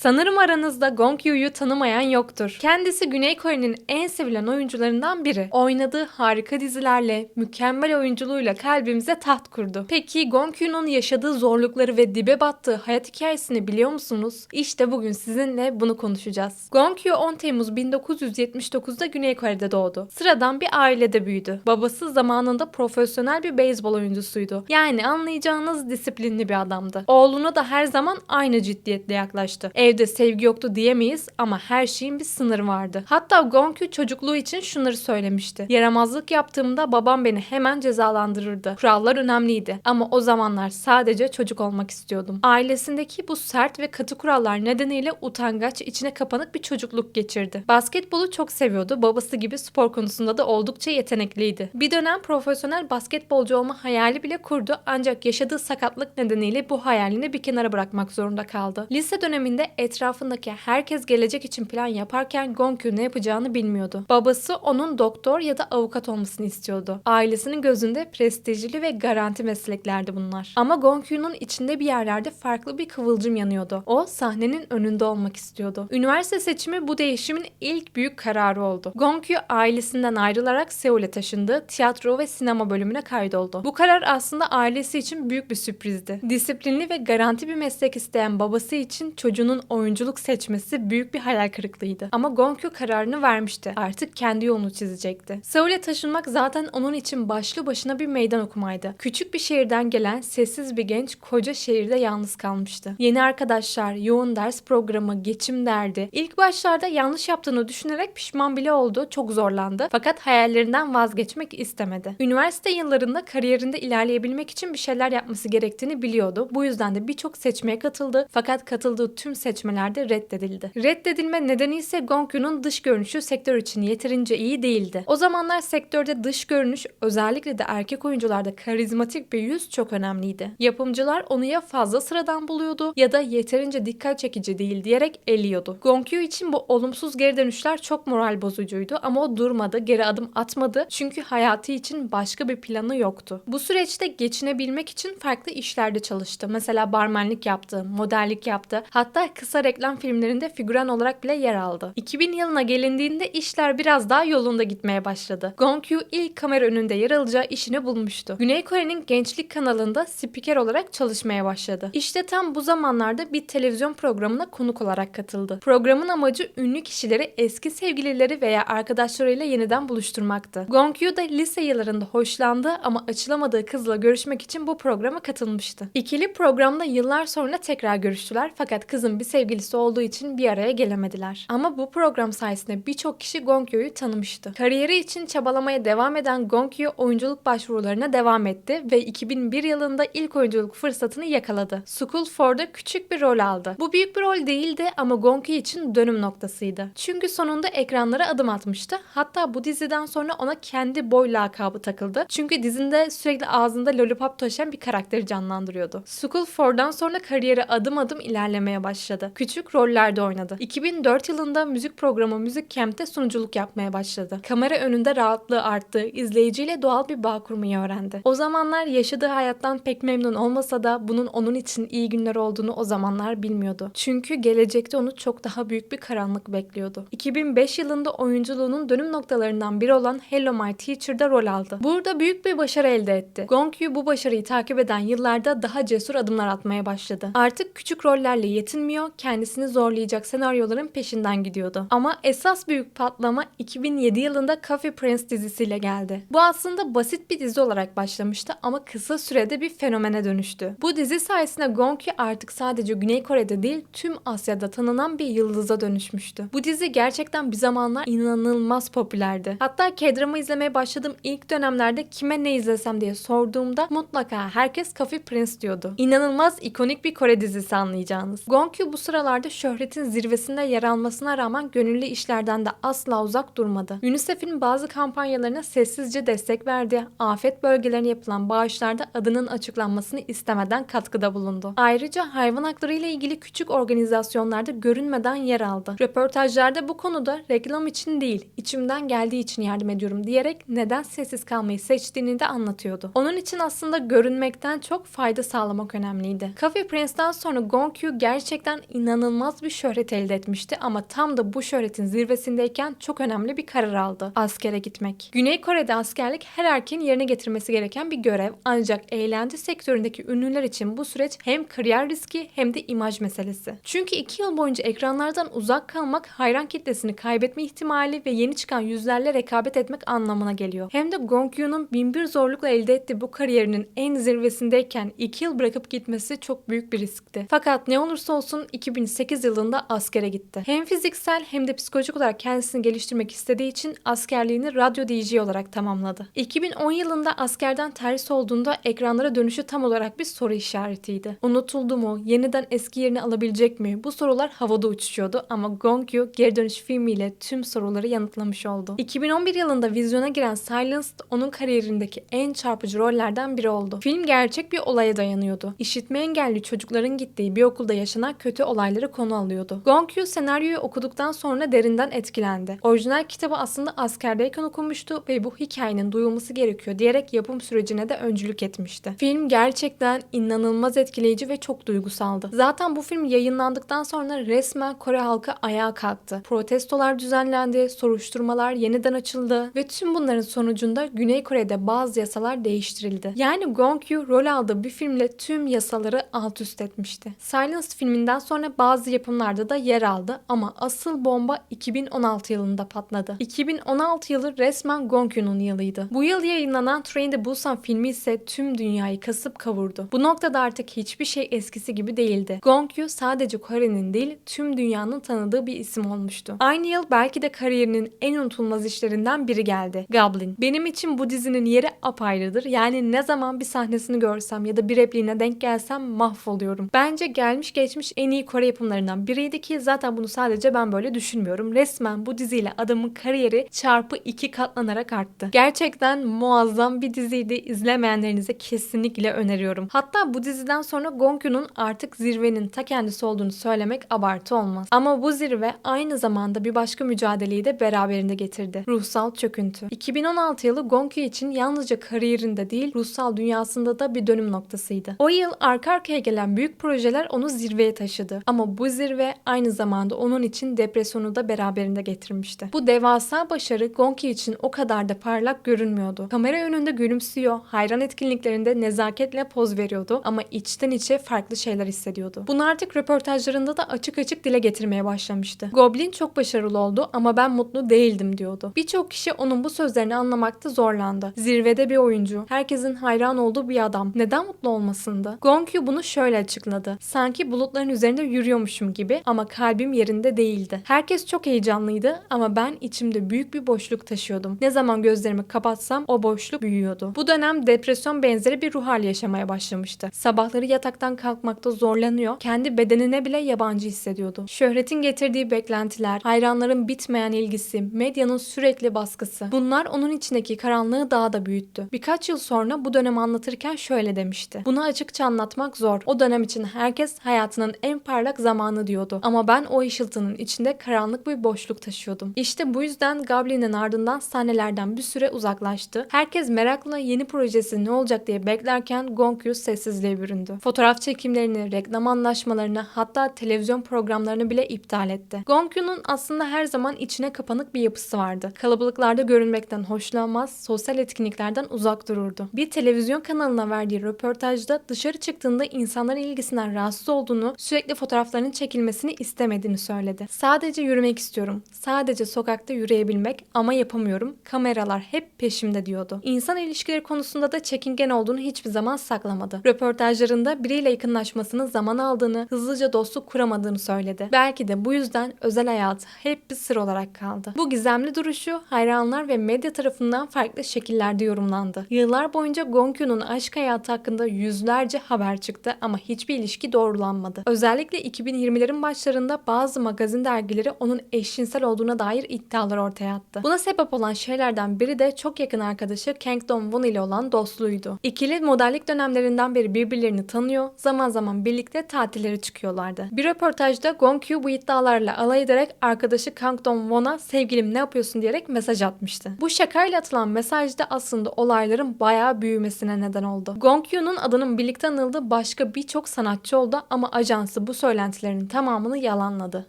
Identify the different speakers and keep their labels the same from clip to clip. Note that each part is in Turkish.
Speaker 1: Sanırım aranızda Gong Yu'yu tanımayan yoktur. Kendisi Güney Kore'nin en sevilen oyuncularından biri. Oynadığı harika dizilerle, mükemmel oyunculuğuyla kalbimize taht kurdu. Peki Gong Yu'nun yaşadığı zorlukları ve dibe battığı hayat hikayesini biliyor musunuz? İşte bugün sizinle bunu konuşacağız. Gong Yu 10 Temmuz 1979'da Güney Kore'de doğdu. Sıradan bir ailede büyüdü. Babası zamanında profesyonel bir beyzbol oyuncusuydu. Yani anlayacağınız disiplinli bir adamdı. Oğluna da her zaman aynı ciddiyetle yaklaştı. Evde sevgi yoktu diyemeyiz ama her şeyin bir sınırı vardı. Hatta Gonkyu çocukluğu için şunları söylemişti. Yaramazlık yaptığımda babam beni hemen cezalandırırdı. Kurallar önemliydi ama o zamanlar sadece çocuk olmak istiyordum. Ailesindeki bu sert ve katı kurallar nedeniyle utangaç, içine kapanık bir çocukluk geçirdi. Basketbolu çok seviyordu. Babası gibi spor konusunda da oldukça yetenekliydi. Bir dönem profesyonel basketbolcu olma hayali bile kurdu ancak yaşadığı sakatlık nedeniyle bu hayalini bir kenara bırakmak zorunda kaldı. Lise döneminde etrafındaki herkes gelecek için plan yaparken Gonkyu ne yapacağını bilmiyordu. Babası onun doktor ya da avukat olmasını istiyordu. Ailesinin gözünde prestijli ve garanti mesleklerdi bunlar. Ama Gonkyu'nun içinde bir yerlerde farklı bir kıvılcım yanıyordu. O sahnenin önünde olmak istiyordu. Üniversite seçimi bu değişimin ilk büyük kararı oldu. Gonkyu ailesinden ayrılarak Seul'e taşındı. Tiyatro ve sinema bölümüne kaydoldu. Bu karar aslında ailesi için büyük bir sürprizdi. Disiplinli ve garanti bir meslek isteyen babası için çocuğunun oyunculuk seçmesi büyük bir hayal kırıklığıydı. Ama Gonkyu kararını vermişti. Artık kendi yolunu çizecekti. Seul'e taşınmak zaten onun için başlı başına bir meydan okumaydı. Küçük bir şehirden gelen sessiz bir genç koca şehirde yalnız kalmıştı. Yeni arkadaşlar, yoğun ders programı, geçim derdi. İlk başlarda yanlış yaptığını düşünerek pişman bile oldu. Çok zorlandı. Fakat hayallerinden vazgeçmek istemedi. Üniversite yıllarında kariyerinde ilerleyebilmek için bir şeyler yapması gerektiğini biliyordu. Bu yüzden de birçok seçmeye katıldı. Fakat katıldığı tüm seçmelerde reddedildi. Reddedilme nedeni ise Gonkyu'nun dış görünüşü sektör için yeterince iyi değildi. O zamanlar sektörde dış görünüş özellikle de erkek oyuncularda karizmatik bir yüz çok önemliydi. Yapımcılar onu ya fazla sıradan buluyordu ya da yeterince dikkat çekici değil diyerek eliyordu. Gonkyu için bu olumsuz geri dönüşler çok moral bozucuydu ama o durmadı, geri adım atmadı çünkü hayatı için başka bir planı yoktu. Bu süreçte geçinebilmek için farklı işlerde çalıştı. Mesela barmenlik yaptı, modellik yaptı. Hatta kısa reklam filmlerinde figüran olarak bile yer aldı. 2000 yılına gelindiğinde işler biraz daha yolunda gitmeye başladı. Gonkyu ilk kamera önünde yer alacağı işini bulmuştu. Güney Kore'nin gençlik kanalında spiker olarak çalışmaya başladı. İşte tam bu zamanlarda bir televizyon programına konuk olarak katıldı. Programın amacı ünlü kişileri eski sevgilileri veya arkadaşlarıyla yeniden buluşturmaktı. Gonkyu da lise yıllarında hoşlandı ama açılamadığı kızla görüşmek için bu programa katılmıştı. İkili programda yıllar sonra tekrar görüştüler fakat kızın bir sevgilisi olduğu için bir araya gelemediler. Ama bu program sayesinde birçok kişi Gonkyu'yu tanımıştı. Kariyeri için çabalamaya devam eden Gonkyu oyunculuk başvurularına devam etti ve 2001 yılında ilk oyunculuk fırsatını yakaladı. School For'da küçük bir rol aldı. Bu büyük bir rol değildi ama Gonkyu için dönüm noktasıydı. Çünkü sonunda ekranlara adım atmıştı. Hatta bu diziden sonra ona kendi boy lakabı takıldı. Çünkü dizinde sürekli ağzında lollipop taşıyan bir karakteri canlandırıyordu. School For'dan sonra kariyeri adım adım ilerlemeye başladı. Küçük rollerde oynadı. 2004 yılında müzik programı Müzik Camp'te sunuculuk yapmaya başladı. Kamera önünde rahatlığı arttı, izleyiciyle doğal bir bağ kurmayı öğrendi. O zamanlar yaşadığı hayattan pek memnun olmasa da bunun onun için iyi günler olduğunu o zamanlar bilmiyordu. Çünkü gelecekte onu çok daha büyük bir karanlık bekliyordu. 2005 yılında oyunculuğunun dönüm noktalarından biri olan Hello My Teacher'da rol aldı. Burada büyük bir başarı elde etti. Gongyu bu başarıyı takip eden yıllarda daha cesur adımlar atmaya başladı. Artık küçük rollerle yetinmiyor, kendisini zorlayacak senaryoların peşinden gidiyordu. Ama esas büyük patlama 2007 yılında Coffee Prince dizisiyle geldi. Bu aslında basit bir dizi olarak başlamıştı ama kısa sürede bir fenomene dönüştü. Bu dizi sayesinde Gongyu artık sadece Güney Kore'de değil tüm Asya'da tanınan bir yıldıza dönüşmüştü. Bu dizi gerçekten bir zamanlar inanılmaz popülerdi. Hatta K-drama izlemeye başladığım ilk dönemlerde kime ne izlesem diye sorduğumda mutlaka herkes Coffee Prince diyordu. İnanılmaz ikonik bir Kore dizisi anlayacağınız. Gongyu bu sıralarda şöhretin zirvesinde yer almasına rağmen gönüllü işlerden de asla uzak durmadı. UNICEF'in bazı kampanyalarına sessizce destek verdi. Afet bölgelerine yapılan bağışlarda adının açıklanmasını istemeden katkıda bulundu. Ayrıca hayvan hakları ile ilgili küçük organizasyonlarda görünmeden yer aldı. Röportajlarda bu konuda reklam için değil, içimden geldiği için yardım ediyorum diyerek neden sessiz kalmayı seçtiğini de anlatıyordu. Onun için aslında görünmekten çok fayda sağlamak önemliydi. Coffee Prince'den sonra Gongkyu gerçekten inanılmaz bir şöhret elde etmişti ama tam da bu şöhretin zirvesindeyken çok önemli bir karar aldı. Askere gitmek. Güney Kore'de askerlik her erkeğin yerine getirmesi gereken bir görev ancak eğlence sektöründeki ünlüler için bu süreç hem kariyer riski hem de imaj meselesi. Çünkü iki yıl boyunca ekranlardan uzak kalmak hayran kitlesini kaybetme ihtimali ve yeni çıkan yüzlerle rekabet etmek anlamına geliyor. Hem de Gong Yoo'nun binbir zorlukla elde ettiği bu kariyerinin en zirvesindeyken iki yıl bırakıp gitmesi çok büyük bir riskti. Fakat ne olursa olsun 2008 yılında askere gitti. Hem fiziksel hem de psikolojik olarak kendisini geliştirmek istediği için askerliğini radyo DJ olarak tamamladı. 2010 yılında askerden terhis olduğunda ekranlara dönüşü tam olarak bir soru işaretiydi. Unutuldu mu? Yeniden eski yerini alabilecek mi? Bu sorular havada uçuşuyordu ama Gong Yoo geri dönüş filmiyle tüm soruları yanıtlamış oldu. 2011 yılında vizyona giren Silenced onun kariyerindeki en çarpıcı rollerden biri oldu. Film gerçek bir olaya dayanıyordu. İşitme engelli çocukların gittiği bir okulda yaşanan kötü olayları konu alıyordu. Gong Yoo senaryoyu okuduktan sonra derinden etkilendi. Orijinal kitabı aslında askerdeyken okumuştu ve bu hikayenin duyulması gerekiyor diyerek yapım sürecine de öncülük etmişti. Film gerçekten inanılmaz etkileyici ve çok duygusaldı. Zaten bu film yayınlandıktan sonra resmen Kore halkı ayağa kalktı. Protestolar düzenlendi, soruşturmalar yeniden açıldı ve tüm bunların sonucunda Güney Kore'de bazı yasalar değiştirildi. Yani Gong Yoo rol aldığı bir filmle tüm yasaları alt üst etmişti. Silence filminden sonra bazı yapımlarda da yer aldı ama asıl bomba 2016 yılında patladı. 2016 yılı resmen Gong Yoo'nun yılıydı. Bu yıl yayınlanan Train to Busan filmi ise tüm dünyayı kasıp kavurdu. Bu noktada artık hiçbir şey eskisi gibi değildi. Gong Yoo sadece Kore'nin değil tüm dünyanın tanıdığı bir isim olmuştu. Aynı yıl belki de kariyerinin en unutulmaz işlerinden biri geldi. Goblin. Benim için bu dizinin yeri apayrıdır. Yani ne zaman bir sahnesini görsem ya da bir repliğine denk gelsem mahvoluyorum. Bence gelmiş geçmiş en iyi Kore yapımlarından biriydi ki zaten bunu sadece ben böyle düşünmüyorum. Resmen bu diziyle adamın kariyeri çarpı iki katlanarak arttı. Gerçekten muazzam bir diziydi. İzlemeyenlerinize kesinlikle öneriyorum. Hatta bu diziden sonra Gong Yoo'nun artık zirvenin ta kendisi olduğunu söylemek abartı olmaz. Ama bu zirve aynı zamanda bir başka mücadeleyi de beraberinde getirdi. Ruhsal çöküntü. 2016 yılı Gong Yoo için yalnızca kariyerinde değil ruhsal dünyasında da bir dönüm noktasıydı. O yıl arka arkaya gelen büyük projeler onu zirveye taşıdı. Ama bu zirve aynı zamanda onun için depresyonu da beraberinde getirmişti. Bu devasa başarı Yoo için o kadar da parlak görünmüyordu. Kamera önünde gülümsüyor, hayran etkinliklerinde nezaketle poz veriyordu ama içten içe farklı şeyler hissediyordu. Bunu artık röportajlarında da açık açık dile getirmeye başlamıştı. Goblin çok başarılı oldu ama ben mutlu değildim diyordu. Birçok kişi onun bu sözlerini anlamakta zorlandı. Zirvede bir oyuncu, herkesin hayran olduğu bir adam. Neden mutlu olmasındı? Gong Yoo bunu şöyle açıkladı. Sanki bulutların üzerinde yürüyormuşum gibi ama kalbim yerinde değildi. Herkes çok heyecanlıydı ama ben içimde büyük bir boşluk taşıyordum. Ne zaman gözlerimi kapatsam o boşluk büyüyordu. Bu dönem depresyon benzeri bir ruh hali yaşamaya başlamıştı. Sabahları yataktan kalkmakta zorlanıyor, kendi bedenine bile yabancı hissediyordu. Şöhretin getirdiği beklentiler, hayranların bitmeyen ilgisi, medyanın sürekli baskısı. Bunlar onun içindeki karanlığı daha da büyüttü. Birkaç yıl sonra bu dönemi anlatırken şöyle demişti. Bunu açıkça anlatmak zor. O dönem için herkes hayatının en parlak zamanı diyordu. Ama ben o ışıltının içinde karanlık bir boşluk taşıyordum. İşte bu yüzden Goblin'in ardından sahnelerden bir süre uzaklaştı. Herkes merakla yeni projesi ne olacak diye beklerken Gong Yoo sessizliğe büründü. Fotoğraf çekimlerini, reklam anlaşmalarını hatta televizyon programlarını bile iptal etti. Gong Yoo'nun aslında her zaman içine kapanık bir yapısı vardı. Kalabalıklarda görünmekten hoşlanmaz, sosyal etkinliklerden uzak dururdu. Bir televizyon kanalına verdiği röportajda dışarı çıktığında insanların ilgisinden rahatsız olduğunu, sürekli fotoğraflarının çekilmesini istemediğini söyledi. Sadece yürümek istiyorum. Sadece sokakta yürüyebilmek ama yapamıyorum. Kameralar hep peşimde diyordu. İnsan ilişkileri konusunda da çekingen olduğunu hiçbir zaman saklamadı. Röportajlarında biriyle yakınlaşmasının zaman aldığını, hızlıca dostluk kuramadığını söyledi. Belki de bu yüzden özel hayatı hep bir sır olarak kaldı. Bu gizemli duruşu hayranlar ve medya tarafından farklı şekillerde yorumlandı. Yıllar boyunca Gong Yoo'nun aşk hayatı hakkında yüzlerce haber çıktı ama hiçbir ilişki doğrulanmadı. Özellikle 2020'lerin başlarında bazı magazin dergileri onun eşcinsel olduğuna dair iddialar ortaya attı. Buna sebep olan şeylerden biri de çok yakın arkadaşı Kang Dong Won ile olan dostluğuydu. İkili modellik dönemlerinden beri birbirlerini tanıyor, zaman zaman birlikte tatillere çıkıyorlardı. Bir röportajda Gong Yoo bu iddialarla alay ederek arkadaşı Kang Dong Won'a sevgilim ne yapıyorsun diyerek mesaj atmıştı. Bu şakayla atılan mesajda aslında olayların bayağı büyümesine neden oldu. Gong Yoo'nun adının birlikte anıldığı başka birçok sanatçı oldu ama ajansı bu söylentilerinin tamamını yalanladı.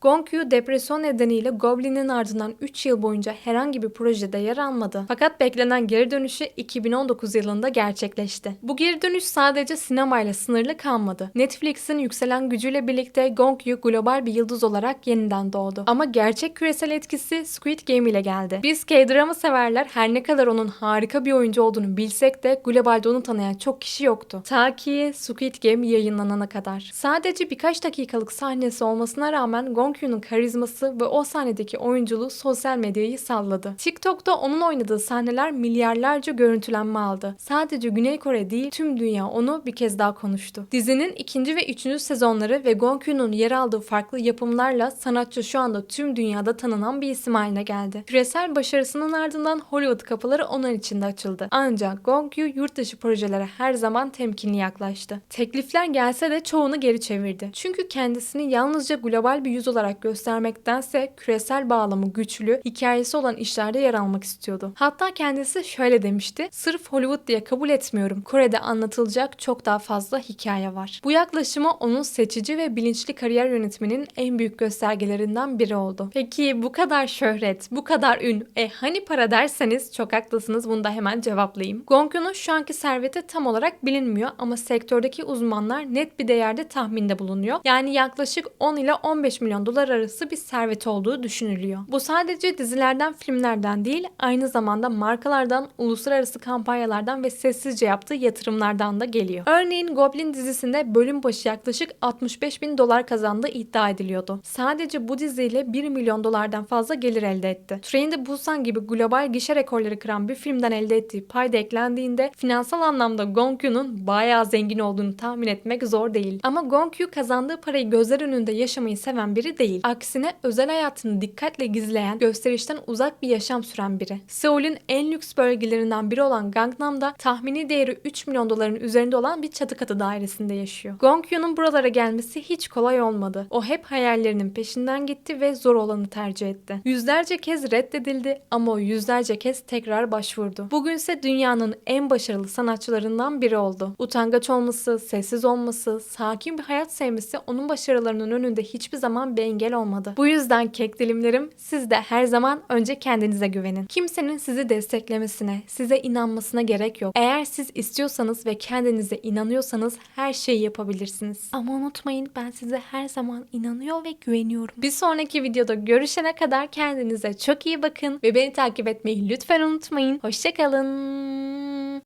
Speaker 1: Gongyu depresyon nedeniyle Goblin'in ardından 3 yıl boyunca herhangi bir projede yer almadı. Fakat beklenen geri dönüşü 2019 yılında gerçekleşti. Bu geri dönüş sadece sinemayla sınırlı kalmadı. Netflix'in yükselen gücüyle birlikte Gongyu global bir yıldız olarak yeniden doğdu. Ama gerçek küresel etkisi Squid Game ile geldi. Biz K-drama severler her ne kadar onun harika bir oyuncu olduğunu bilsek de globalde onu tanıyan çok kişi yoktu. Ta ki Squid Game yayınlanana kadar. Sadece birkaç dakikalık sahnesi olmasına rağmen Gonghyun'un karizması ve o sahnedeki oyunculuğu sosyal medyayı salladı. TikTok'ta onun oynadığı sahneler milyarlarca görüntülenme aldı. Sadece Güney Kore değil tüm dünya onu bir kez daha konuştu. Dizinin ikinci ve üçüncü sezonları ve Gonghyun'un yer aldığı farklı yapımlarla sanatçı şu anda tüm dünyada tanınan bir isim haline geldi. Küresel başarısının ardından Hollywood kapıları onun için de açıldı. Ancak Gongyu yurt dışı projelere her zaman temkinli yaklaştı. Teklifler gelse de çoğunu geri çevirdi. Çünkü kendisini yalnızca global bir yüz olarak göstermektense küresel bağlamı güçlü, hikayesi olan işlerde yer almak istiyordu. Hatta kendisi şöyle demişti. Sırf Hollywood diye kabul etmiyorum. Kore'de anlatılacak çok daha fazla hikaye var. Bu yaklaşımı onun seçici ve bilinçli kariyer yönetiminin en büyük göstergelerinden biri oldu. Peki bu kadar şöhret, bu kadar ün, e hani para derseniz çok haklısınız bunu da hemen cevaplayayım. Gonghyun'un şu anki serveti tam olarak bilinmiyor ama sektördeki uzmanlar net bir değerde tahminde bulunuyor. Yani yaklaşık 10 ile 15 milyon dolar arası bir serveti olduğu düşünülüyor. Bu sadece dizilerden, filmlerden değil, aynı zamanda markalardan, uluslararası kampanyalardan ve sessizce yaptığı yatırımlardan da geliyor. Örneğin Goblin dizisinde bölüm başı yaklaşık 65 bin dolar kazandığı iddia ediliyordu. Sadece bu diziyle 1 milyon dolardan fazla gelir elde etti. Train to Busan gibi global gişe rekorları kıran bir filmden elde ettiği pay da eklendiğinde finansal anlamda Gongkyun'un bayağı zengin olduğunu tahmin etmek zor değil. Ama Gongkyu kazandığı parayı gözler önünde yaşamayı seven biri değil. Aksine özel hayatını dikkatle gizleyen, gösterişten uzak bir yaşam süren biri. Seul'ün en lüks bölgelerinden biri olan Gangnam'da tahmini değeri 3 milyon doların üzerinde olan bir çatı katı dairesinde yaşıyor. Gongkyun'un buralara gelmesi hiç kolay olmadı. O hep hayallerinin peşinden gitti ve zor olanı tercih etti. Yüzlerce kez reddedildi ama o yüzlerce kez tekrar başvurdu. Bugünse dünyanın en başarılı sanatçılarından biri oldu. Utangaç olması, sessiz olması, sakin bir hayat sevmesi onun başarılarının önünde hiçbir zaman bir engel olmadı. Bu yüzden kek dilimlerim siz de her zaman önce kendinize güvenin. Kimsenin sizi desteklemesine, size inanmasına gerek yok. Eğer siz istiyorsanız ve kendinize inanıyorsanız her şeyi yapabilirsiniz. Ama unutmayın ben size her zaman inanıyor ve güveniyorum. Bir sonraki videoda görüşene kadar kendinize çok iyi bakın ve beni takip etmeyi lütfen unutmayın. Hoşçakalın.